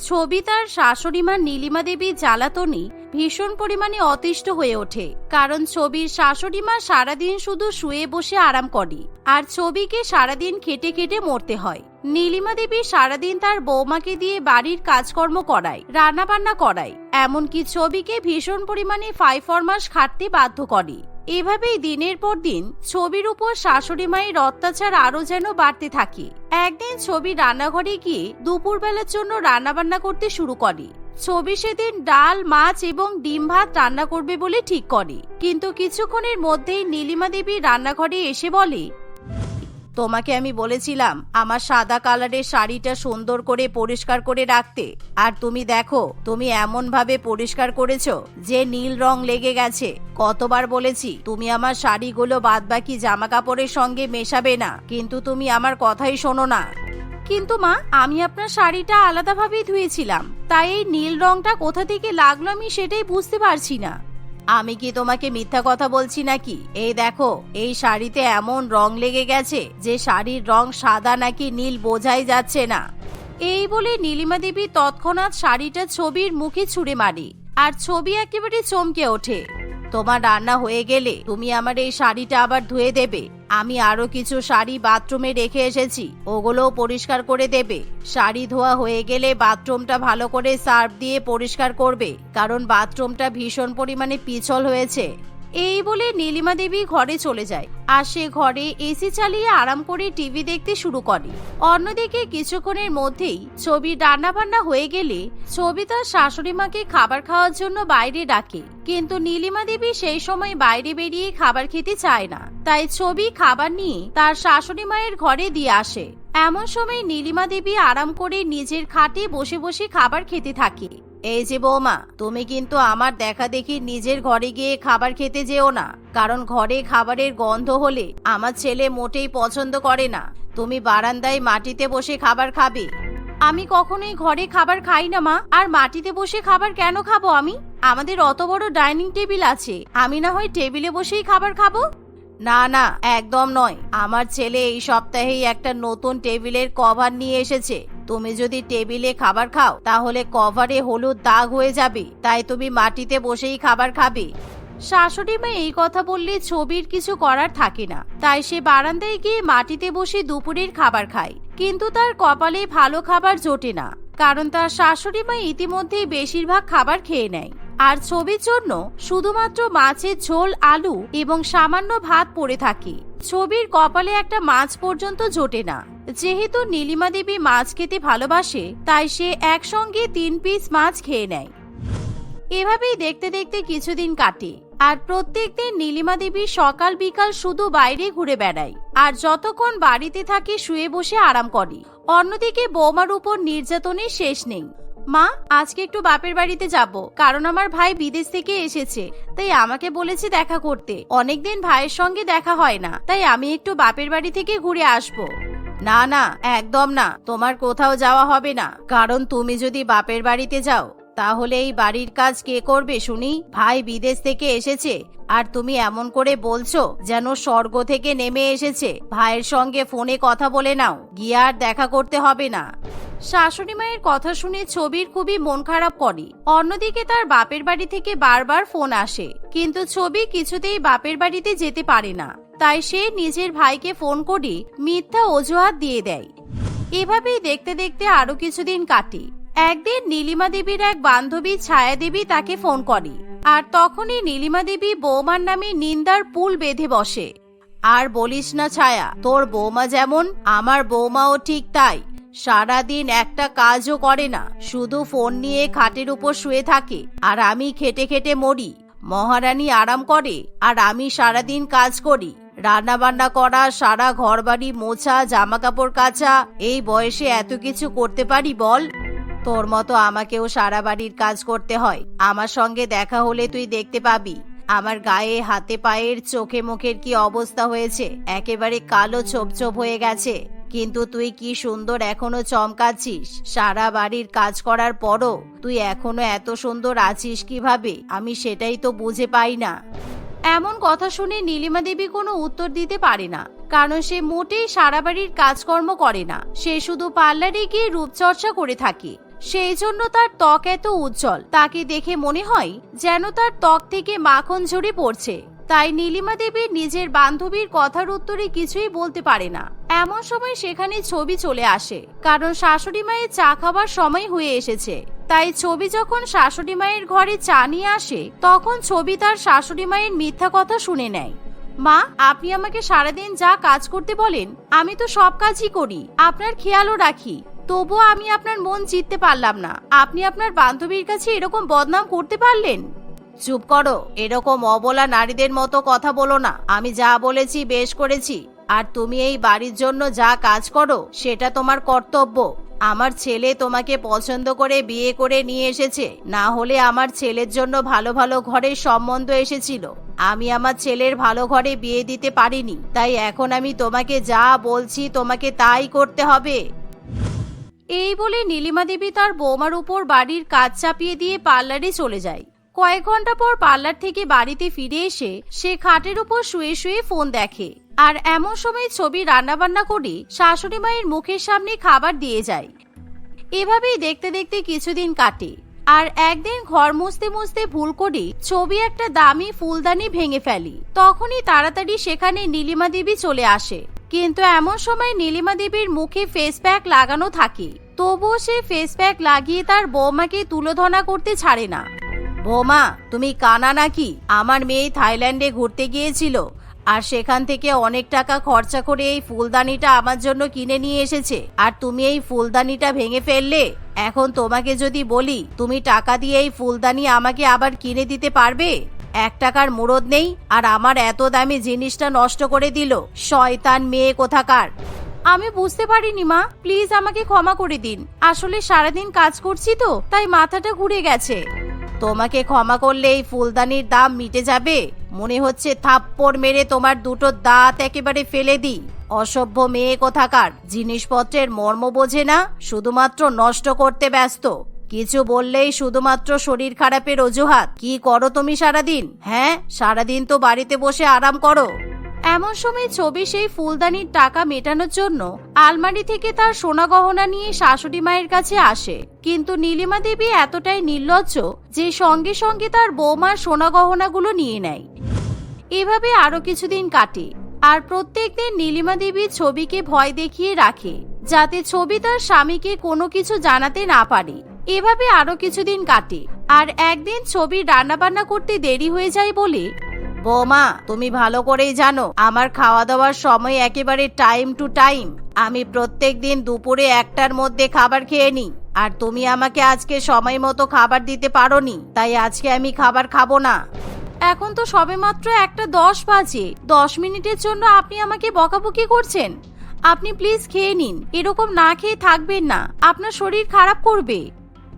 ছবি তার শাশুড়িমা নীলিমা দেবীর জ্বালাতনে ভীষণ পরিমাণে অতিষ্ঠ হয়ে ওঠে, কারণ ছবির শাশুড়িমা সারাদিন শুধু শুয়ে বসে আরাম করে, আর ছবিকে সারাদিন খেটে খেটে মরতে হয়। নীলিমা দেবী সারাদিন তার বৌমাকে দিয়ে বাড়ির কাজকর্ম করায়, রান্নাবান্না করায়, এমনকি ছবিকে ভীষণ পরিমাণে ফাইফরমাস খাটতে বাধ্য করে। এভাবেই দিনের পর দিন ছবির উপর শাশুড়ি মায়ের অত্যাচার আরও যেন বাড়তে থাকে। একদিন ছবি রান্নাঘরে গিয়ে দুপুরবেলার জন্য রান্নাবান্না করতে শুরু করে। ছবি সেদিন ডাল, মাছ এবং ডিম ভাত রান্না করবে বলে ঠিক করে। কিন্তু কিছুক্ষণের মধ্যেই নীলিমা দেবী রান্নাঘরে এসে বলে তোমাকে আমি বলেছিলাম, আমার সাদা কালারের শাড়িটা সুন্দর করে পরিষ্কার করে রাখতে। আর তুমি দেখো, তুমি এমন ভাবে পরিষ্কার করেছ যে নীল রং লেগে গেছে। কতবার বলেছি, তুমি আমার শাড়িগুলো বাদবাকি জামা কাপড়ের সঙ্গে মেশাবে না, কিন্তু তুমি আমার কথাই শোনো না। কিন্তু মা, আমি আপনার শাড়িটা আলাদাভাবেই ধুয়েছিলাম। তাই এই নীল রংটা কোথা থেকে লাগল আমি সেটাই বুঝতে পারছি না। আমি কি তোমাকে মিথ্যা কথা বলছি নাকি? এই দেখো, এই শাড়িতে এমন রং লেগে গেছে যে শাড়ির রং সাদা নাকি নীল বোঝাই যাচ্ছে না। এই বলে নীলিমা দেবী তৎক্ষণাৎ শাড়িটা ছবির মুখে ছুঁড়ে মারি। আর ছবি একেবারে চমকে ওঠে। তোমার রান্না হয়ে গেলে তুমি আমার এই শাড়িটা আবার ধুয়ে দেবে। আমি আরও কিছু শাড়ি বাথরুমে রেখে এসেছি, ওগুলোও পরিষ্কার করে দেবে। শাড়ি ধোয়া হয়ে গেলে বাথরুমটা ভালো করে সার্ফ দিয়ে পরিষ্কার করবে, কারণ বাথরুমটা ভীষণ পরিমাণে পিছল হয়েছে। এই বলে নীলিমা দেবী ঘরে চলে যায় আর সে ঘরে এসি চালিয়ে আরাম করে টিভি দেখতে শুরু করে। অন্যদিকে কিছুক্ষণের মধ্যেই ছবি রান্না বান্না হয়ে গেলে ছবি তার শাশুড়ি মাকে খাবার খাওয়ার জন্য বাইরে ডাকে। কিন্তু নীলিমা দেবী সেই সময় বাইরে বেরিয়ে খাবার খেতে চায় না। তাই ছবি খাবার নিয়ে তার শাশুড়ি মায়ের ঘরে দিয়ে আসে। এমন সময় নীলিমা দেবী আরাম করে নিজের খাটে বসে বসে খাবার খেতে থাকে। এই যে বৌমা, তুমি কিন্তু আমার দেখা দেখি নিজের ঘরে গিয়ে খাবার খেতে যেও না। কারণ ঘরে খাবারের গন্ধ হলে আমার ছেলে মোটেই পছন্দ করে না। তুমি বারান্দায় মাটিতে বসে খাবার খাবে। আমি কখনোই ঘরে খাবার খাই না, মা। আর মাটিতে বসে খাবার কেন খাব আমি? আমাদের অত বড় ডাইনিং টেবিল আছে। আমি না হয় টেবিলে বসেই খাবার খাব? না না, একদম নয়। আমার ছেলে এই সপ্তাহেই একটা নতুন টেবিলের কভার নিয়ে এসেছে। তুমি যদি টেবিলে খাবার খাও, তাহলে কভারে হলুদ দাগ হয়ে যাবে। তাই তুমি মাটিতে বসেই খাবার খাবে। শাশুড়ি মা এই কথা বললে ছবির কিছু করার থাকে না। তাই সে বারান্দায় গিয়ে মাটিতে বসে দুপুরের খাবার খায়। কিন্তু তার কপালে ভালো খাবার জোটে না। কারণ তার শাশুড়ি মা ইতিমধ্যেই বেশিরভাগ খাবার খেয়ে নেয়। আর ছবির জন্য শুধুমাত্র মাছের ঝোল, আলু এবং সামান্য ভাত পড়ে থাকে। ছবির কপালে একটা মাছ পর্যন্ত জোটে না। যেহেতু নীলিমা দেবী মাছ খেতে ভালোবাসে, তাই সে একসঙ্গে তিন পিস মাছ খেয়ে নেয়। এভাবেই দেখতে দেখতে কিছুদিন কাটে, আর প্রত্যেক দিন নীলিমা দেবী সকাল বিকাল শুধু বাইরে ঘুরে বেড়ায়, আর যতক্ষণ বাড়িতে থাকে শুয়ে বসে আরাম করে। অন্যদিকে বৌমার উপর নির্যাতনের শেষ নেই। মা, আজকে একটু বাপের বাড়িতে যাব, কারণ আমার ভাই বিদেশ থেকে এসেছে, তাই আমাকে বলেছে দেখা করতে। অনেকদিন ভাইয়ের সঙ্গে দেখা হয় না, তাই আমি একটু বাপের বাড়ি থেকে ঘুরে আসব। না না, একদম না। তোমার কোথাও যাওয়া হবে না। কারণ তুমি যদি বাপের বাড়িতে যাও, তাহলে এই বাড়ির কাজ কে করবে শুনি? ভাই বিদেশ থেকে এসেছে। আর তুমি এমন করে বলছো যেন স্বর্গ থেকে নেমে এসেছে। ভাইয়ের সঙ্গে ফোনে কথা বলে নাও, গিয়ে আর দেখা করতে হবে না। শাশুড়ি মায়ের কথা শুনে ছবির খুবই মন খারাপ করে। অন্যদিকে তার বাপের বাড়ি থেকে বারবার ফোন আসে। কিন্তু ছবি কিছুতেই বাপের বাড়িতে যেতে পারে না। তাই সে নিজের ভাইকে ফোন করে মিথ্যা অজুহাত দিয়ে দেয়। এভাবেই দেখতে দেখতে আরও কিছুদিন কাটে। একদিন নীলিমা দেবীর এক বান্ধবী ছায়া দেবী তাকে ফোন করে আর তখনই নীলিমা দেবী বৌমার নামে নিন্দার পুল বেঁধে বসে। আর বলিস না ছায়া, তোর বৌমা যেমন, আমার বৌমাও ঠিক তাই। সারাদিন একটা কাজও করে না, শুধু ফোন নিয়ে খাটের উপর শুয়ে থাকে আর আমি খেটে খেটে মরি। মহারানী আরাম করে আর আমি সারাদিন কাজ করি। রান্না বান্না করা, সারা ঘরবাড়ি মোছা জামা কাপড় কাচা, এই বয়সে এত কিছু করতে পারি বল? তোর মতো আমাকেও সারা বাড়ির কাজ করতে হয়। আমার সঙ্গে দেখা হলে তুই দেখতে পাবি। আমার গায়ে, হাতে, পায়ের, চোখে, মুখের কি অবস্থা হয়েছে? একেবারে কালো ছোপ ছোপ হয়ে গেছে। কিন্তু তুই কি সুন্দর এখনও চমকাচ্ছিস? সারা বাড়ির কাজ করার পরও তুই এখনও এত সুন্দর আছিস কীভাবে? আমি সেটাই তো বুঝে পাই না। এমন কথা শুনে নীলিমা দেবী কোনো উত্তর দিতে পারে না, কারণ সে মোটেই সারা বাড়ির কাজকর্ম করে না। সে শুধু পার্লারে গিয়ে রূপচর্চা করে থাকে। সেই জন্য তার ত্বক এত উজ্জ্বল, তাকে দেখে মনে হয় যেন তার ত্বক থেকে মাখন ঝরে পড়ছে। তাই নীলিমা দেবী নিজের বান্ধবীর কথার উত্তরে কিছুই বলতে পারে না। এমন সময় সেখানে ছবি চলে আসে, কারণ শাশুড়ি মায়ের চা খাবার সময় হয়ে এসেছে। তাই ছবি যখন শাশুড়ি মায়ের ঘরে চা নিয়ে আসে, তখন ছবি তার শাশুড়ি মায়ের মিথ্যা কথা শুনে নেয়। মা, আপনি আমাকে সারাদিন যা কাজ করতে বলেন, আমি তো সব কাজই করি। আপনার খেয়ালও রাখি। তবুও আমি আপনার মন জিততে পারলাম না। আপনি আপনার বান্ধবীর কাছে এরকম বদনাম করতে পারলেন? চুপ করো, এরকম অবলা নারীদের মতো কথা বলো না। আমি যা বলেছি বেশ করেছি। আর তুমি এই বাড়ির জন্য যা কাজ করো, সেটা তোমার কর্তব্য। আমার ছেলে তোমাকে পছন্দ করে বিয়ে করে নিয়ে এসেছে। না হলে আমার ছেলের জন্য ভালো ভালো ঘরের সম্বন্ধ এসেছিল। আমি আমার ছেলের ভালো ঘরে বিয়ে দিতে পারিনি। তাই এখন আমি তোমাকে যা বলছি, তোমাকে তাই করতে হবে। এই বলে নীলিমা দেবী তার বৌমার উপর বাড়ির কাজ চাপিয়ে দিয়ে পার্লারে চলে যায়। কয়েক ঘণ্টা পর পার্লার থেকে বাড়িতে ফিরে এসে সে খাটের উপর শুয়ে শুয়ে ফোন দেখে। আর এমন সময় ছবি রান্নাবান্না করে শাশুড়ি মায়ের মুখের সামনে খাবার দিয়ে যায়। এভাবেই দেখতে দেখতে কিছুদিন কাটে। আর একদিন ঘর মুছতে মুছতে ভুল করে ছবি একটা দামি ফুলদানি ভেঙে ফেলি। তখনই তাড়াতাড়ি সেখানে নীলিমা দেবী চলে আসে। কিন্তু এমন সময় নীলিমা দেবীর মুখে ফেস প্যাক লাগানো থাকে। তবুও সে ফেস প্যাক লাগিয়ে তার বৌমাকে তুলোধনা করতে ছাড়ে না। বৌমা, তুমি কানা নাকি? আমার মেয়ে থাইল্যান্ডে ঘুরতে গিয়েছিল, আর সেখান থেকে অনেক টাকা খরচা করে এই ফুলদানিটা আমার জন্য কিনে নিয়ে এসেছে। আর তুমি এই ফুলদানিটা ভেঙে ফেললে? এখন তোমাকে যদি বলি, তুমি টাকা দিয়ে এই ফুলদানি আমাকে আবার কিনে দিতে পারবে? এক টাকার মুরদ নেই, আর আমার এত দামি জিনিসটা নষ্ট করে দিল। শয়তান মেয়ে কোথাকার? আমি বুঝতে পারিনি মা, প্লিজ আমাকে ক্ষমা করে দিন। আসলে সারাদিন কাজ করছি তো, তাই মাথাটা ঘুরে গেছে। তোমাকে ক্ষমা করলে এই ফুলদানির দাম মিটে যাবে। মনে হচ্ছে থাপ্পড় মেরে তোমার দুটো দাঁত একেবারে ফেলে দিই। অসভ্য মেয়ে কোথাকার? জিনিসপত্রের মর্ম বোঝে না, শুধুমাত্র নষ্ট করতে ব্যস্ত। কিছু বললেই শুধুমাত্র শরীর খারাপের অজুহাত। কি করো তুমি সারাদিন? হ্যাঁ সারাদিন তো বাড়িতে বসে আরাম করো। এমন সময় ছবি সেই ফুলদানির টাকা মেটানোর জন্য আলমারি থেকে তার সোনা গহনা নিয়ে শাশুড়ি মায়ের কাছে আসে। কিন্তু নীলিমা দেবী এতটাই নির্লজ্জ যে সঙ্গে সঙ্গে তার বৌমার সোনা গহনাগুলো নিয়ে নেয়। এভাবে আরও কিছুদিন কাটে আর প্রত্যেক দিন নীলিমা দেবী ছবিকে ভয় দেখিয়ে রাখে, যাতে ছবি তার স্বামীকে কোনো কিছু জানাতে না পারে। এভাবে আরও কিছুদিন কাটে আর একদিন ছবি রান্নাবান্না করতে দেরি হয়ে যায় বলে বৌমা, তুমি ভালো করেই জানো, আমার খাওয়া দাওয়ার সময় একেবারে টাইম টু টাইম আমি প্রত্যেক দিন দুপুরে একটার মধ্যে খাবার খেয়ে নিই, আর তুমি আমাকে আজকে সময় মতো খাবার দিতে পারোনি, তাই আজকে আমি খাবার খাব না। এখন তো সবেমাত্র একটা দশ বাজে, দশ মিনিটের জন্য আপনি আমাকে বকাবকি করছেন। আপনি প্লিজ খেয়ে নিন, এরকম না খেয়ে থাকবেন না, আপনার শরীর খারাপ করবে।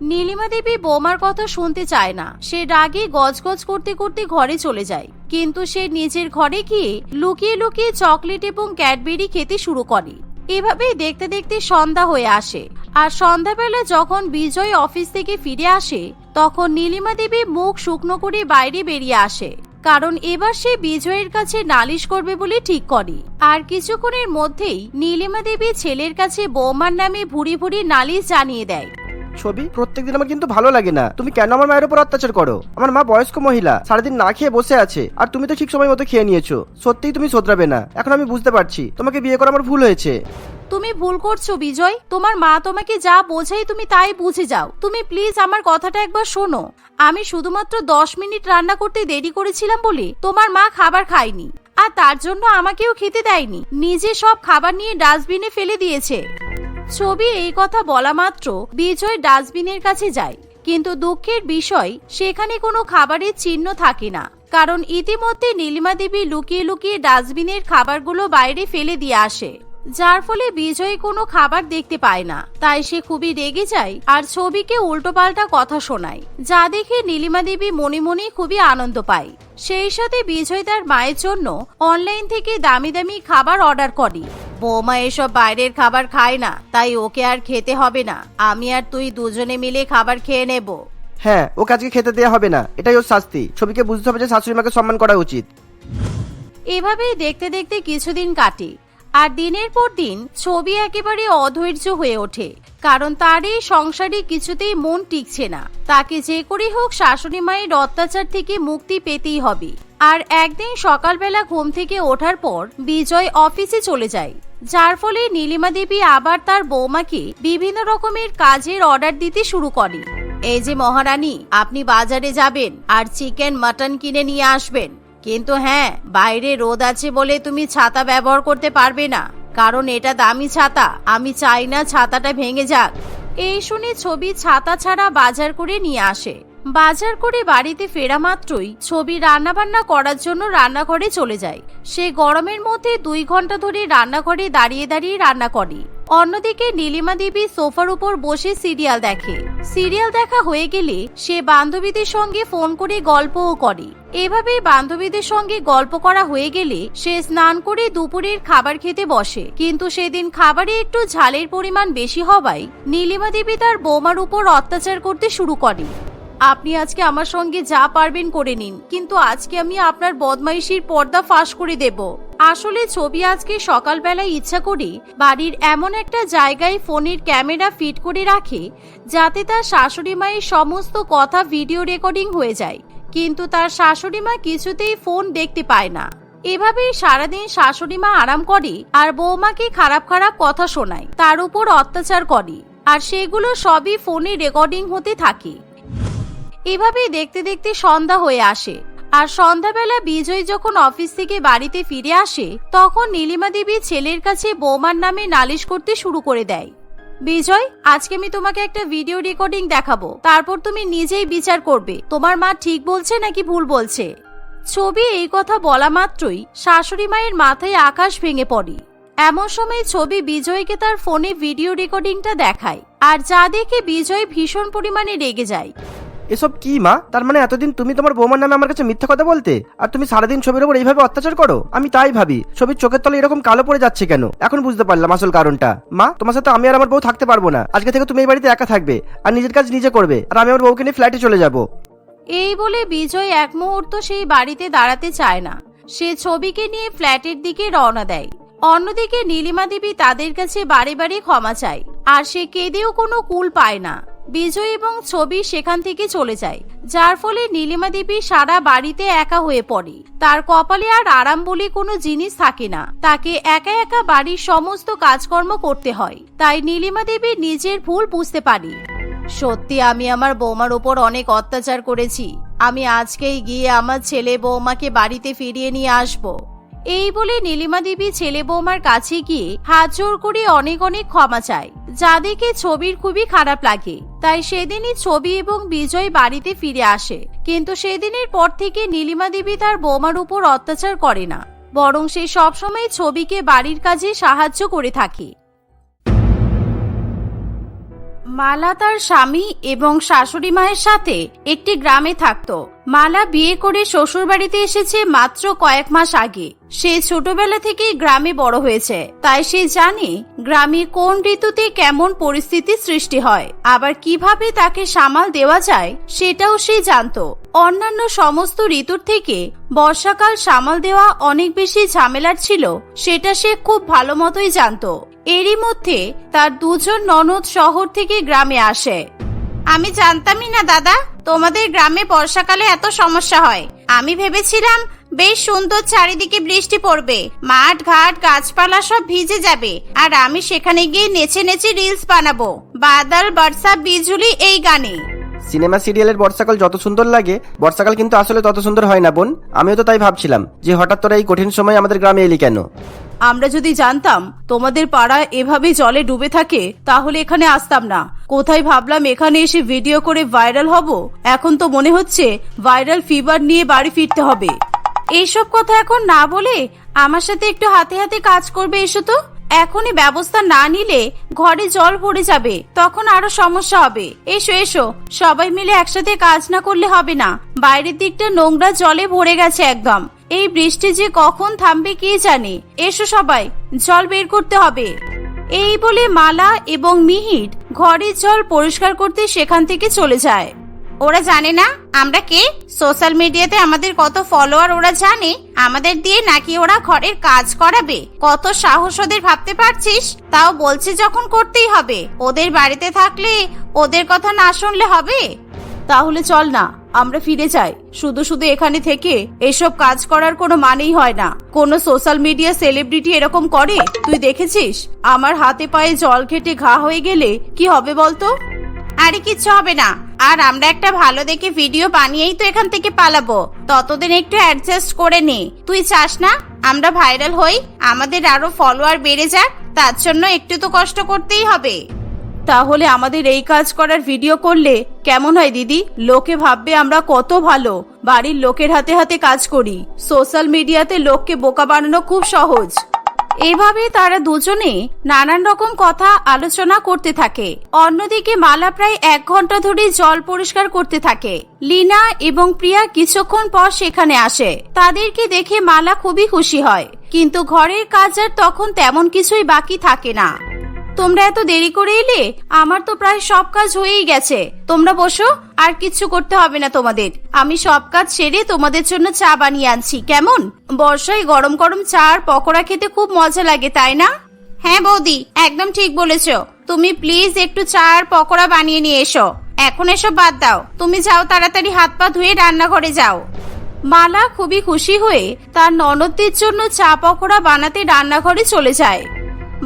নীলিমা দেবী বৌমার কথা শুনতে চায় না, সে রাগে গজগজ করতে করতে ঘরে চলে যায়। কিন্তু সে নিজের ঘরে গিয়ে লুকিয়ে লুকিয়ে চকলেট এবং ক্যাডবেরি খেতে শুরু করে। এভাবেই দেখতে দেখতে সন্ধ্যা হয়ে আসে। আর সন্ধ্যাবেলা যখন বিজয় অফিস থেকে ফিরে আসে, তখন নীলিমা দেবী মুখ শুকনো করে বাইরে বেরিয়ে আসে। কারণ এবার সে বিজয়ের কাছে নালিশ করবে বলে ঠিক করে। আর কিছুক্ষণের মধ্যেই নীলিমা দেবী ছেলের কাছে বৌমার নামে ভুরি ভুরি নালিশ জানিয়ে দেয়। ছবি প্রত্যেকদিন আমার কিন্তু ভালো লাগে না। তুমি কেন আমার মায়ের উপর অত্যাচার করো? আমার মা বয়স্ক মহিলা, সারাদিন না খেয়ে বসে আছে। আর তুমি তো ঠিক সময় মতো খেয়ে নিয়েছো। সত্যিই তুমি শোধরাবে না। এখন আমি বুঝতে পারছি, তোমাকে বিয়ে করা আমার ভুল হয়েছে। তুমি ভুল করছ, বিজয়। তোমার মা তোমাকে যা বোঝাই তুমি তাই বুঝে যাও। তুমি প্লিজ আমার কথাটা একবার শোনো। আমি শুধুমাত্র দশ মিনিট রান্না করতে দেরি করেছিলাম বলে তোমার মা খাবার খায়নি। আর তার জন্য আমাকেও খেতে দেয়নি। নিজে সব খাবার নিয়ে ডাস্টবিনে ফেলে দিয়েছে। ছবি এই কথা বলা মাত্র বিজয় ডাস্টবিনের কাছে যায়। কিন্তু দুঃখের বিষয়, সেখানে কোনো খাবারের চিহ্ন থাকে না। কারণ ইতিমধ্যে নীলিমা দেবী লুকিয়ে লুকিয়ে ডাস্টবিনের খাবারগুলো বাইরে ফেলে দিয়ে আসে। যার ফলে বিজয় কোনো খাবার দেখতে পায় না। তাই সে খুবই রেগে যায় আর ছবিকে উল্টোপাল্টা কথা শোনায়, যা দেখে নীলিমা দেবী মনে মনে খুবই আনন্দ পায়। সেই সাথে বিজয় তার মায়ের জন্য অনলাইন থেকে দামি দামি খাবার অর্ডার করে। বৌমা এসব বাইরের খাবার খায় না তাই ওকে আর খেতে হবে না। আমি আর তুই দুজনে মিলে খাবার খেয়ে নেব। হ্যাঁ ওকে আজকে খেতে দেওয়া হবে না। এটাই ওর শাস্তি। ছবিকে বুঝতে হবে যে শাশুড়ি মাকে সম্মান করা উচিত। এভাবেই দেখতে দেখতে কিছুদিন কাটে আর দিনের পর দিন ছবি একেবারে অধৈর্য হয়ে ওঠে কারণ তার এই সংসারে কিছুতেই মন টিকছে না। তাকে যে করে হোক শাশুড়ি মায়ের অত্যাচার থেকে মুক্তি পেতেই হবে। আর একদিন সকালবেলা ঘুম থেকে ওঠার পর বিজয় অফিসে চলে যায়। যার ফলে নীলিমা দেবী আবার তার বৌমাকে বিভিন্ন রকমের কাজের অর্ডার দিতে শুরু করে। এই যে মহারানী, আপনি বাজারে যাবেন আর চিকেন, মাটন কিনে নিয়ে আসবেন। কিন্তু হ্যাঁ বাইরে রোদ আছে বলে তুমি ছাতা ব্যবহার করতে পারবে না। কারণ এটা দামি ছাতা, আমি চাই না ছাতাটা ভেঙে যাক। এই শুনে ছবি ছাতা ছাড়া বাজার করে নিয়ে আসে। বাজার করে বাড়িতে ফেরা মাত্রই ছবি রান্নাবান্না করার জন্য রান্নাঘরে চলে যায়। সে গরমের মধ্যে দুই ঘণ্টা ধরে রান্নাঘরে দাঁড়িয়ে দাঁড়িয়ে রান্না করে। অন্যদিকে নীলিমা দেবী সোফার উপর বসে সিরিয়াল দেখে। সিরিয়াল দেখা হয়ে গেলে সে বান্ধবীদের সঙ্গে ফোন করে গল্পও করে। এভাবে বান্ধবীদের সঙ্গে গল্প করা হয়ে গেলে সে স্নান করে দুপুরের খাবার খেতে বসে। কিন্তু সেদিন খাবারে একটু ঝালের পরিমাণ বেশি হওয়ায় নীলিমা দেবী তার বৌমার উপর অত্যাচার করতে শুরু করে। আপনি আজকে আমার সঙ্গে যা পারবেন করে নিন, কিন্তু আজকে আমি আপনার বদমাইশির পর্দা ফাঁস করে দেব। আসলে ছবি আজকে সকালবেলায় ইচ্ছা করে বাড়ির এমন একটা জায়গায় ফোনের ক্যামেরা ফিট করে রাখে, যাতে তার শাশুড়ি মায়ের সমস্ত কথা ভিডিও রেকর্ডিং হয়ে যায়। কিন্তু তার শাশুড়ি মা কিছুতেই ফোন দেখতে পায় না। এভাবেই সারাদিন শাশুড়ি মা আরাম করে আর বৌমাকে খারাপ খারাপ কথা শোনায়, তার উপর অত্যাচার করে। আর সেগুলো সবই ফোনে রেকর্ডিং হতে থাকে। এভাবেই দেখতে দেখতে সন্ধ্যা হয়ে আসে। আর সন্ধ্যাবেলা বিজয় যখন অফিস থেকে বাড়িতে ফিরে আসে, তখন নীলিমা দেবী ছেলের কাছে বৌমার নামে নালিশ করতে শুরু করে দেয়। বিজয়, আজকে আমি তোমাকে একটা ভিডিও রেকর্ডিং দেখাবো। তারপর তুমি নিজেই বিচার করবে, তোমার মা ঠিক বলছে নাকি ভুল বলছে? ছবি এই কথা বলা মাত্রই শাশুড়ি মায়ের মাথায় আকাশ ভেঙে পড়ে। এমন সময় ছবি বিজয়কে তার ফোনে ভিডিও রেকর্ডিংটা দেখায়। আর যা দেখে বিজয় ভীষণ পরিমাণে রেগে যায়। এসব কি, মা? তার মানে এতদিন তুমি তোমার বৌমার নামে আমার কাছে মিথ্যা কথা বলতে? আর তুমি সারাদিন ছবির উপর এইভাবে অত্যাচার করো? আমি তাই ভাবি, ছবির চোখের তলে এরকম কালো পড়ে যাচ্ছে কেন? এখন বুঝতে পারলাম আসল কারণটা। মা, তোমার সাথে আমি আর আমার বউ থাকতে পারব না। আজকে থেকে তুমি এই বাড়িতে একা থাকবে, আর নিজের কাজ নিজে করবে, আর আমি আমার বউকে নিয়ে ফ্ল্যাটে চলে যাব। এই বলে বিজয় এক মুহূর্ত সেই বাড়িতে দাঁড়াতে চায় না। সে ছবিকে নিয়ে ফ্ল্যাটের দিকে রওনা দেয়। অন্যদিকে নীলিমা দেবী তাদের কাছে বারে বারে ক্ষমা চায়, আর সে কেঁদেও কোনো কুল পায় না। বিজয় এবং ছবি সেখান থেকে চলে যায়, যার ফলে নীলিমা দেবী সারা বাড়িতে একা হয়ে পড়ে। তার কপালে আর আরাম বলে কোনো জিনিস থাকে না। তাকে একা একা বাড়ির সমস্ত কাজকর্ম করতে হয়। তাই নীলিমা দেবী নিজের ভুল বুঝতে পারি। সত্যি, আমি আমার বৌমার উপর অনেক অত্যাচার করেছি। আমি আজকেই গিয়ে আমার ছেলে বৌমাকে বাড়িতে ফিরিয়ে নিয়ে আসব। এই বলে নীলিমা দেবী ছেলে বৌমার কাছে গিয়ে হাত জোর করে অনেক অনেক ক্ষমা চায়। যা দেখে ছবির খুবই খারাপ লাগে। তাই সেদিনই ছবি এবং বিজয় বাড়িতে ফিরে আসে। কিন্তু সেদিনের পর থেকে নীলিমা দেবী তার বৌমার উপর অত্যাচার করে না। বরং সে সবসময় ছবিকে বাড়ির কাজে সাহায্য করে থাকে। মালা তার স্বামী এবং শাশুড়ি মায়ের সাথে একটি গ্রামে থাকতো। মালা বিয়ে করে শ্বশুর বাড়িতে এসেছে মাত্র কয়েক মাস আগে। সে ছোটবেলা থেকেই গ্রামে বড় হয়েছে। তাই সে জানে গ্রামে কোন ঋতুতে কেমন পরিস্থিতি সৃষ্টি হয়। আবার কীভাবে তাকে সামাল দেওয়া যায়, সেটাও সে জানত। অন্যান্য সমস্ত ঋতুর থেকে বর্ষাকাল সামাল দেওয়া অনেক বেশি ঝামেলার ছিল, সেটা সে খুব ভালো মতোই জানতো। এরই মধ্যে তার দুজন ননদ শহর থেকে গ্রামে আসে। আমি জানতামই না, দাদা। তোমাদের গ্রামে বর্ষাকালে এত সমস্যা হয়। আমি ভেবেছিলাম, বেশ সুন্দর চারিদিকে বৃষ্টি পড়বে। মাঠ, ঘাট, গাছপালা সব ভিজে যাবে। আর আমি সেখানে গিয়ে নেচে নেচে রিলস বানাবো। বাদল, বর্ষা, বিজুলি এই গানে। সিনেমা সিরিয়ালের বর্ষাকাল যত সুন্দর লাগে, বর্ষাকাল কিন্তু আসলে তত সুন্দর হয় না, বোন। আমিও তো তাই ভাবছিলাম যে হঠাৎ তোরা এই কঠিন সময় আমাদের গ্রামে এলি কেন? আমরা যদি জানতাম তোমাদের পাড়া এভাবে জলে ডুবে থাকে, তাহলে এখানে আসতাম না। কোথায় ভাবলাম এখানে এসে ভিডিও করে ভাইরাল হব? এখন তো মনে হচ্ছে ভাইরাল ফিভার নিয়ে বাড়ি ফিরতে হবে। এইসব কথা এখন না বলে আমার সাথে একটু হাতে হাতে কাজ করবে এসো তো। এখনই ব্যবস্থা না নিলে ঘরে জল ভরে যাবে, তখন আরও সমস্যা হবে। এসো এসো, সবাই মিলে একসাথে কাজ না করলে হবে না। বাইরের দিকটা নোংরা জলে ভরে গেছে একদম। এই বৃষ্টি যে কখন থামবে কে জানে? এসো সবাই, জল বের করতে হবে। এই বলে মালা এবং মিহির ঘরের জল পরিষ্কার করতে সেখান থেকে চলে যায়। ওরা জানে না আমরা কে? সোশ্যাল মিডিয়াতে আমাদের কত ফলোয়ার ওরা জানে? আমাদের দিয়ে নাকি ওরা ঘরের কাজ করাবে? কত সাহস ওদের ভাবতে পারছিস? তাও বলছে যখন করতেই হবে। ওদের বাড়িতে থাকলে ওদের কথা না শুনলে হবে? তাহলে চল না, আমরা ফিরে যাই। শুধু শুধু এখানে থেকে এসব কাজ করার কোনো মানেই হয় না। কোনো সোশ্যাল মিডিয়া সেলিব্রিটি এরকম করে? তুই দেখেছিস? আমার হাতে পায়ে জল ঘেটে ঘা হয়ে গেলে কি হবে বলতো? আরে কিচ্ছু হবে না। আর আমরা একটা ভালো দেখে ভিডিও বানিয়েই তো এখান থেকে পালাবো। ততদিন একটু অ্যাডজাস্ট করে নে। তুই চাস না? আমরা ভাইরাল হই, আমাদের আরও ফলোয়ার বেড়ে যাক, তার জন্য একটু তো কষ্ট করতেই হবে। তাহলে আমাদের এই কাজ করার ভিডিও করলে কেমন হয় দিদি? লোকে ভাববে আমরা কত ভালো। বাড়ির লোকের হাতে হাতে কাজ করি। সোশ্যাল মিডিয়াতে লোককে বোকা বানানো খুব সহজ। এভাবে তারা দুজনে নানান রকম কথা আলোচনা করতে থাকে। অন্যদিকে মালা প্রায় এক ঘণ্টা ধরে জল পরিষ্কার করতে থাকে। লিনা এবং প্রিয়া কিছুক্ষণ পর সেখানে আসে। তাদেরকে দেখে মালা খুবই খুশি হয়। কিন্তু ঘরের কাজ আর তখন তেমন কিছুই বাকি থাকে না। তোমরা এত দেরি করে এলে? আমার তো প্রায় সব কাজ হয়েই গেছে। তোমরা বসো, আর কিচ্ছু করতে হবে না তোমাদের। আমি সব কাজ সেরে তোমাদের জন্য চা বানিয়ে আনছি, কেমন? বর্ষায় গরম গরম চা আর পকোড়া খেতে খুব মজা লাগে, তাই না? হ্যাঁ বৌদি, একদম ঠিক বলেছ। তুমি প্লিজ একটু চা আর পকোড়া বানিয়ে নিয়ে এসো। এখন এসব বাদ দাও। তুমি যাও তাড়াতাড়ি হাত পা ধুয়ে রান্নাঘরে যাও। মালা খুবই খুশি হয়ে তার ননদদের জন্য চা পকোড়া বানাতে রান্নাঘরে চলে যায়।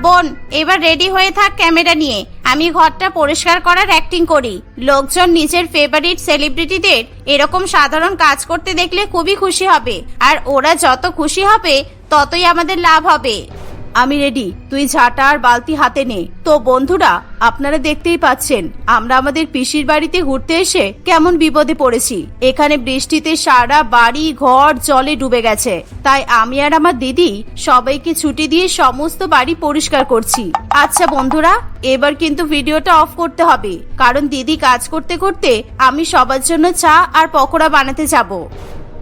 বোন, এবার রেডি হয়ে থাক ক্যামেরা নিয়ে। আমি ঘরটা পরিষ্কার করার অ্যাক্টিং করি। লোকজন নিজের ফেভারিট সেলিব্রিটিদের এরকম সাধারণ কাজ করতে দেখলে খুবই খুশি হবে। আর ওরা যত খুশি হবে, ততই আমাদের লাভ হবে। আমি রেডি তুই ঝাঁটা আর বালতি হাতে নে। তো বন্ধুরা, আপনারা দেখতেই পাচ্ছেন, আমরা আমাদের পিসির বাড়িতে ঘুরতে এসে কেমন বিপদে পড়েছি। এখানে বৃষ্টিতে সারা বাড়ি, ঘর, জলে ডুবে গেছে। তাই আমি আর আমার দিদি সবাইকে ছুটি দিয়ে সমস্ত বাড়ি পরিষ্কার করছি। আচ্ছা বন্ধুরা, এবার কিন্তু ভিডিওটা অফ করতে হবে। কারণ দিদি কাজ করতে করতে আমি সবার জন্য চা আর পকোড়া বানাতে যাব।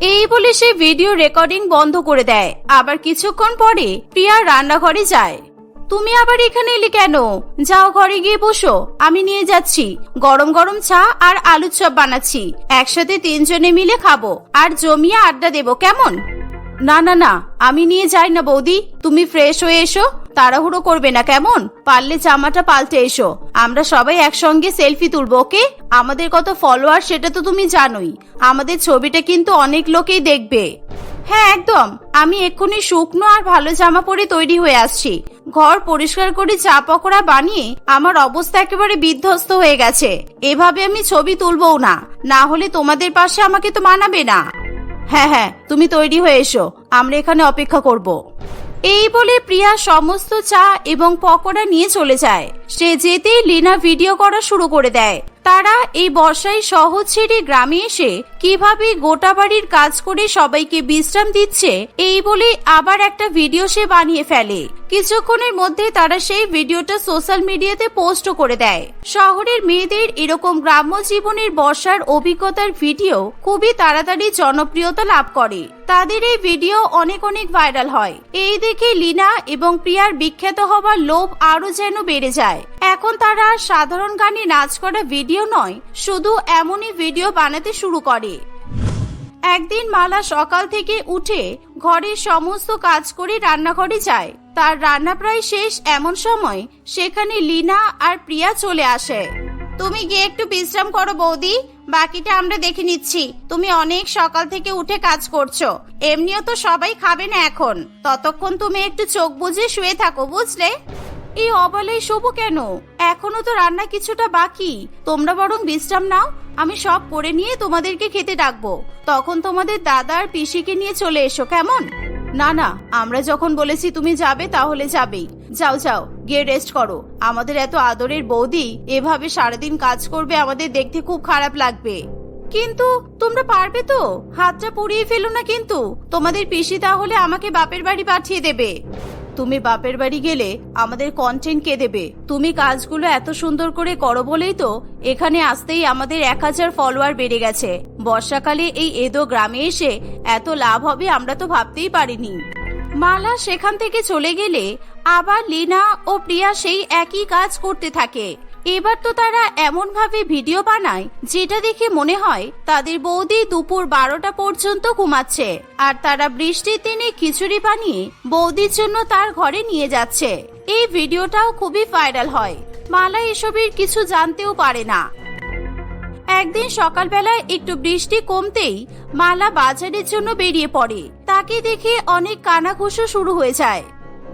এই বলে সে ভিডিও রেকর্ডিং বন্ধ করে দেয়। আবার কিছুক্ষণ পরে প্রিয়া রান্নাঘরে যায়। তুমি আবার এখানে এলে কেন? যাও ঘরে গিয়ে বসো। আমি নিয়ে যাচ্ছি। গরম গরম চা আর আলুর চপ বানাচ্ছি। একসাথে তিনজনে মিলে খাব। আর জমিয়ে আড্ডা দেবো, কেমন? না না না, আমি নিয়ে যাই না বৌদি। তুমি ফ্রেশ হয়ে এসো। তাড়াহুড়ো করবে না, কেমন? পারলে জামাটা পাল্টে এসো। আমরা সবাই একসঙ্গে সেলফি তুলবো, ওকে? আমাদের কত ফলোয়ার সেটা তো তুমি জানোই। আমাদের ছবিটা কিন্তু অনেক লোকেই দেখবে। হ্যাঁ একদম। আমি এক্ষুনি শুকনো আর ভালো জামা পরে তৈরি হয়ে আসছি। ঘর পরিষ্কার করে চা পকোড়া বানিয়ে আমার অবস্থা একেবারে বিধ্বস্ত হয়ে গেছে। এভাবে আমি ছবি তুলবও না। না হলে তোমাদের পাশে আমাকে তো মানাবে না। হ্যাঁ হ্যাঁ তুমি তৈরি হয়ে এসো। আমরা এখানে অপেক্ষা করব। এই বলে প্রিয়া সমস্ত চা এবং পকোড়া নিয়ে চলে যায়। সে যেতেই লিনা ভিডিও করা শুরু করে দেয়। তারা এই বর্ষায় শহর ছেড়ে গ্রামে এসে কীভাবে গোটা বাড়ির কাজ করে সবাইকে বিশ্রাম দিচ্ছে, এই বলে আবার একটা ভিডিও সে বানিয়ে ফেলে। কিছুক্ষণের মধ্যে তারা সেই ভিডিওটা সোশ্যাল মিডিয়াতে পোস্টও করে দেয়। শহরের মেয়েদের এরকম গ্রাম্য জীবনের বর্ষার অভিজ্ঞতার ভিডিও খুবই তাড়াতাড়ি জনপ্রিয়তা লাভ করে। তাদের এই ভিডিও অনেক অনেক ভাইরাল হয়। এই দেখে লিনা এবং প্রিয়ার বিখ্যাত হবার লোভ আরও যেন বেড়ে যায়। এখন তারা সাধারণ গানে নাচ করা ভিডিও নয়, শুধু এমনই ভিডিও বানাতে শুরু করে। একদিন মালা সকাল থেকে উঠে ঘরের সমস্ত কাজ করে রান্নাঘরে যায়। তার রান্না প্রায় শেষ এমন সময় সেখানে লিনা আর প্রিয়া চলে আসে। তুমি গিয়ে একটু বিশ্রাম করো বৌদি, বাকিটা আমরা দেখে নিচ্ছি। তুমি অনেক সকাল থেকে উঠে কাজ করছ। এমনিও তো সবাই খাবে না এখন। ততক্ষণ তুমি একটু চোখ বুজে শুয়ে থাকো, বুঝলে? এই অবলায় শোবো কেন? এখনও তো রান্না কিছুটা বাকি। তোমরা বরং বিশ্রাম নাও। আমি সব করে নিয়ে তোমাদেরকে খেতে ডাকবো। তখন তোমাদের দাদা আর পিসিকে নিয়ে চলে এসো, কেমন? না না, আমরা যখন বলেছি তুমি যাবে, তাহলে যাবেই। যাও যাও, গিয়ে রেস্ট করো। আমাদের এত আদরের বৌদি, এভাবে সারাদিন কাজ করবে, আমাদের দেখতে খুব খারাপ লাগবে। কিন্তু তোমরা পারবে তো? হাতটা পুড়িয়ে ফেলো না কিন্তু। তোমাদের পিসি তাহলে আমাকে বাপের বাড়ি পাঠিয়ে দেবে। তুমি বাপের বাড়ি গেলে আমাদের কন্টেন্ট কে দেবে? তুমি কাজগুলো এত সুন্দর করে করো বলেই তো এখানে আসতেই আমাদের এক হাজার ফলোয়ার বেড়ে গেছে। বর্ষাকালে এই এদো গ্রামে এসে এত লাভ হবে আমরা তো ভাবতেই পারিনি। মালা সেখান থেকে চলে গেলে আবার লীনা ও প্রিয়া সেই একই কাজ করতে থাকে। এবার তো তারা এমন ভাবে ভিডিও বানায়, যেটা দেখে মনে হয় তাদের বৌদি দুপুর বারোটা পর্যন্ত ঘুমাচ্ছে, আর তারা বৃষ্টির দিনে খিচুড়ি বানিয়ে বৌদির জন্য তার ঘরে নিয়ে যাচ্ছে। এই ভিডিওটাও খুবই ভাইরাল হয়। মালা এসবের কিছু জানতেও পারে না। একদিন সকালবেলায় একটু বৃষ্টি কমতেই মালা বাজারের জন্য বেরিয়ে পড়ে। তাকে দেখে অনেক কানাঘুষো শুরু হয়ে যায়।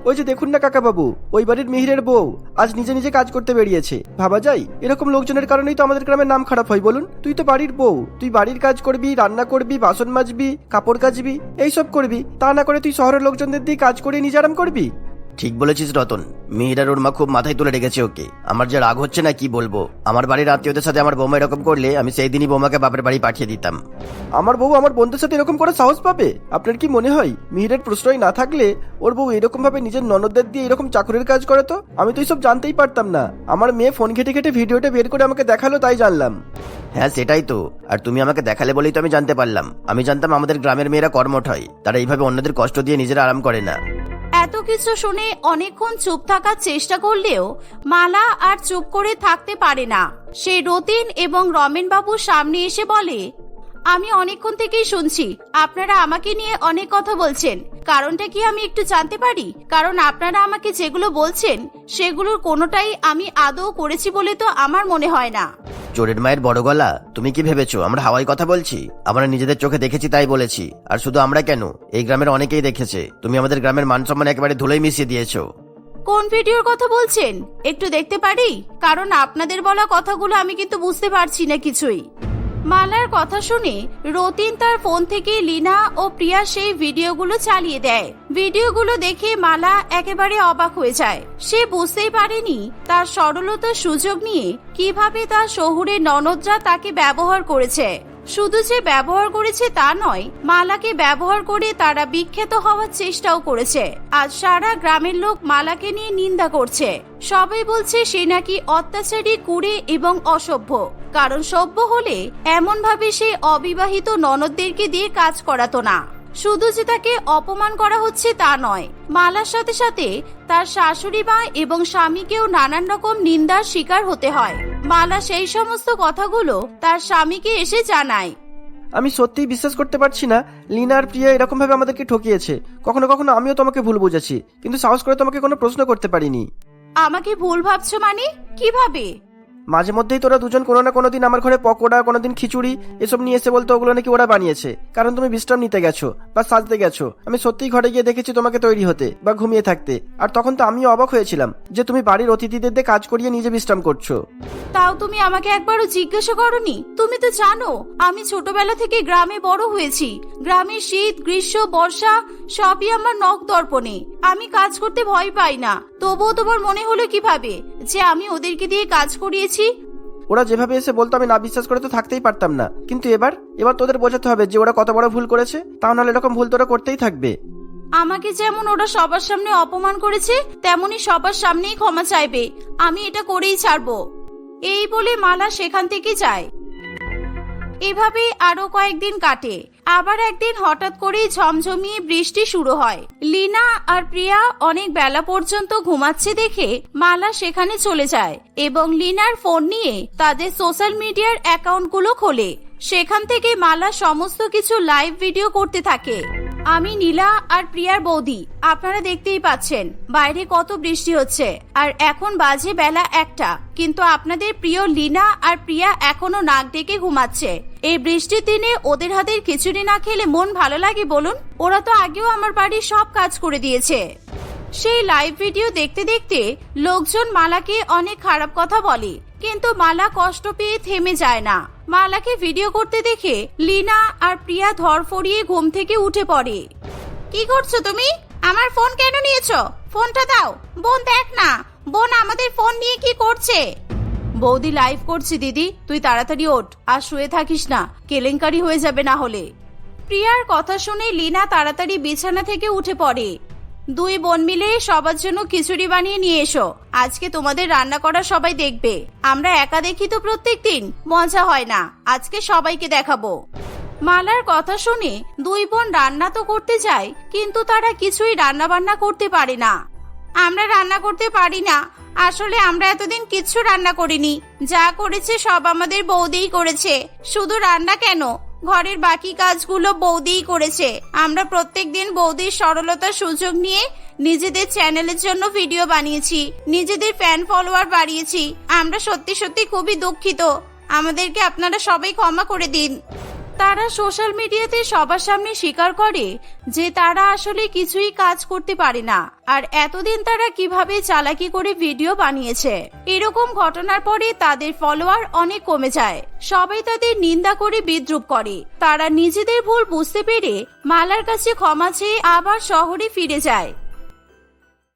ওই যে দেখুন না কাকাবাবু, ওই বাড়ির মিহিরের বউ। আজ নিজে নিজে কাজ করতে বেরিয়েছে। ভাবা যায়, এরকম লোকজনের কারণেই তো আমাদের গ্রামের নাম খারাপ হয় বলুন। তুই তো বাড়ির বউ, তুই বাড়ির কাজ করবি, রান্না করবি, বাসন মাজবি, কাপড় কাচবি, এইসব করবি। তা না করে তুই শহরের লোকজনদের দিয়ে কাজ করে নিজে আরাম করবি? ঠিক বলেছিস রতন মেয়েরার ওর মা খুব মাথায় তুলে রেখেছে ওকে। আমার যে রাগ হচ্ছে না কি বলব? আমার বাড়ির আত্মীয়দের সাথে আমার বৌমা এরকম করলে আমি সেই দিনই বৌমাকে বাপের বাড়ি পাঠিয়ে দিতাম। আমার বউ আমার বন্ধুর সাথে এরকম করে সাহস পাবে? আপনার কি মনে হয় মিহিরের প্রশ্রয় না থাকলে ওর বউ এরকম ভাবে নিজের ননদদের দিয়ে এরকম চাকরির কাজ করে তো? আমি তো এইসব জানতেই পারতাম না। আমার মেয়ে ফোন ঘেটে ঘেটে ভিডিওটা বের করে আমাকে দেখাল তাই জানলাম। হ্যাঁ সেটাই তো। আর তুমি আমাকে দেখালে বলেই তো আমি জানতে পারলাম। আমি জানতাম আমাদের গ্রামের মেয়েরা কর্মঠ হয়। তারা এইভাবে অন্যদের কষ্ট দিয়ে নিজেরা আরাম করে না। এত কিছু শুনে অনেকক্ষণ চুপ থাকার চেষ্টা করলেও মালা আর চুপ করে থাকতে পারে না। সে রতিন এবং রমেন বাবুর সামনে এসে বলে আমি অনেকক্ষণ থেকেই শুনছি। আপনারা আমাকে নিয়ে অনেক কথা বলছেন। কারণটা কি আমি একটু জানতে পারি? কারণ আপনারা আমাকে যেগুলো বলছেন সেগুলোর কোনোটাই আমি আদৌ করেছি বলে তো আমার মনে হয় না। চোরের মায়ের বড় গলা তুমি কি ভেবেছো? আমরা হাওয়াই কথা বলছি? আমরা নিজেদের চোখে দেখেছি তাই বলেছি। আর শুধু আমরা কেন? এই গ্রামের অনেকেই দেখেছে। তুমি আমাদের গ্রামের মান সম্মান একেবারে ধুলোই মিশিয়ে দিয়েছ। কোন ভিডিওর কথা বলছেন? একটু দেখতে পারি? কারণ আপনাদের বলা কথাগুলো আমি কিন্তু বুঝতে পারছি না কিছুই। মালার কথা শুনে রতিন তার ফোন থেকে লিনা ও প্রিয়া সেই ভিডিওগুলো চালিয়ে দেয়। ভিডিওগুলো দেখে মালা একেবারে অবাক হয়ে যায়। সে বুঝতেই পারেনি তার সরলতার সুযোগ নিয়ে কীভাবে তার শহুরে ননদরা তাকে ব্যবহার করেছে। শুধু যে ব্যবহার করেছে তা নয়, মালাকে ব্যবহার করে তারা বিখ্যাত হওয়ার চেষ্টাও করেছে। আজ সারা গ্রামের লোক মালাকে নিয়ে নিন্দা করছে। সবাই বলছে সে নাকি অত্যাচারী, কুড়ে এবং অসভ্য। কারণ সভ্য হলে এমন ভাবে সে অবিবাহিত ননদদেরকে দিয়ে কাজ করাতো না। শুধু যে তাকে অপমান করা হচ্ছে তা নয় মালার সাথে সাথে তার শাশুড়ি মা এবং স্বামীকেও নানান রকম নিন্দার শিকার হতে হয়। মালা সেই সমস্ত কথাগুলো তার স্বামীকে এসে জানায়। আমি সত্যিই বিশ্বাস করতে পারছি না লিনা আর প্রিয়া এরকম ভাবে আমাদেরকে ঠকিয়েছে। কখনো কখনো আমিও তোমাকে ভুল বুঝেছি কিন্তু সাহস করে তোমাকে কোনো প্রশ্ন করতে পারিনি। আমাকে ভুল ভাবছ মানে? কীভাবে? মাঝে মধ্যেই তোরা দুজন কোনো না কোনো দিন আমার ঘরে পকোড়া কোনোদিন খিচুড়ি এসব নিয়ে এসে বলতো ওগুলো নাকি ওরা বানিয়েছে। কারণ তুমি বিশ্রাম নিতে গেছো বা সাজতে গেছো। আমি সত্যিই ঘরে গিয়ে দেখেছি তোমাকে তৈরি হতে বা ঘুমিয়ে থাকতে। আর তখন তো আমিও অবাক হয়েছিলাম যে তুমি বাড়ির অতিথিদের দিয়ে কাজ করিয়ে নিজে বিশ্রাম করছ। তাও তুমি আমাকে একবারও জিজ্ঞাসা করনি? তুমি তো জানো, আমি ছোটবেলা থেকে গ্রামে বড় হয়েছি। গ্রামে শীত, গ্রীষ্ম, বর্ষা, সবই আমার নখ দর্পণে। আমি কাজ করতে ভয় পাই না। তবুও তোমার মনে হলো কীভাবে যে আমি ওদেরকে দিয়ে কাজ করিয়েছি? ওরা যেভাবে এসে বলতো আমি না বিশ্বাস করে তো থাকতেই পারতাম না। কিন্তু এবার এবার তোদের বোঝাতে হবে যে ওরা কত বড় ভুল করেছে তা নাহলে এরকম ভুল তোরা করতেই থাকবে। আমাকে যেমন ওরা সবার সামনে অপমান করেছে তেমনি সবার সামনেই ক্ষমা চাইবে। আমি এটা করেই ছাড়বো। এই বলে মালা সেখান থেকে যায়। এভাবেই আরও কয়েকদিন কাটে। আবার একদিন হঠাৎ করেই ঝমঝমিয়ে বৃষ্টি শুরু হয়। লিনা আর প্রিয়া অনেক বেলা পর্যন্ত ঘুমাচ্ছে দেখে মালা সেখানে চলে যায় এবং লিনার ফোন নিয়ে তাদের সোশ্যাল মিডিয়ার অ্যাকাউন্টগুলো খোলে। সেখান থেকে মালা সমস্ত কিছু লাইভ ভিডিও করতে থাকে। আমি নীলা আর প্রিয়ার বৌদি। আপনারা দেখতেই পাচ্ছেন, বাইরে কত বৃষ্টি হচ্ছে। আর এখন বাজে বেলা একটা, কিন্তু আপনাদের প্রিয় লিনা আর প্রিয়া এখনও নাক ডেকে ঘুমাচ্ছে। এই বৃষ্টির দিনে ওদের হাতের খিচুড়ি না খেলে মন ভালো লাগে বলুন? ওরা তো আগেও আমার বাড়ির সব কাজ করে দিয়েছে। সেই লাইভ ভিডিও দেখতে দেখতে লোকজন মালাকে অনেক খারাপ কথা বলে, কিন্তু মালা কষ্ট পেয়ে থেমে যায় না। মালাকে ভিডিও করতে দেখে লিনা আর প্রিয়া ধরফড়িয়ে ঘুম থেকে উঠে পড়ে। কি করছ তুমি? আমার ফোন কেন নিয়েছো? ফোনটা দাও। বোন দেখ না। বোন আমাদের ফোন নিয়ে কি করছে? বৌদি লাইভ করছি দিদি। তুই তাড়াতাড়ি ওঠ। আর শুয়ে থাকিস না। কেলেঙ্কারি হয়ে যাবে না হলে। প্রিয়ার কথা শুনে লিনা তাড়াতাড়ি বিছানা থেকে উঠে পড়ে। দুই বোন মিলে সবার জন্য খিচুড়ি বানিয়ে নিয়ে এসো। আজকে তোমাদের রান্না করা সবাই দেখবে। আমরা একা দেখি তো প্রত্যেক দিন মজা হয় না। আজকে সবাইকে দেখাবো। মালার কথা শুনে দুই বোন রান্না তো করতে যায়, কিন্তু তারা কিছুই রান্না বান্না করতে পারে না। আমরা রান্না করতে পারি না। আসলে আমরা এতদিন কিচ্ছু রান্না করিনি। যা করেছে সব আমাদের বৌদিই করেছে। শুধু রান্না কেন? ঘরের বাকি কাজগুলো বৌদিই করেছে। আমরা প্রত্যেক দিন বৌদির সরলতার সুযোগ নিয়ে নিজেদের চ্যানেলের জন্য ভিডিও বানিয়েছি, নিজেদের ফ্যান ফলোয়ার বাড়িয়েছি। আমরা সত্যি সত্যি খুবই দুঃখিত। আমাদেরকে আপনারা সবাই ক্ষমা করে দিন। তারা সোশ্যাল মিডিয়াতে সবার সামনে স্বীকার করে যে তারা আসলে কিছুই কাজ করতে পারে না। আর এতদিন তারা কীভাবে চালাকি করে ভিডিও বানিয়েছে, এরকম ঘটনার পরে তাদের ফলোয়ার অনেক কমে যায়। সবাই তাদের নিন্দা করে বিদ্রুপ করে। তারা নিজেদের ভুল বুঝতে পেরে মালার কাছে ক্ষমা চেয়ে আবার শহরে ফিরে যায়।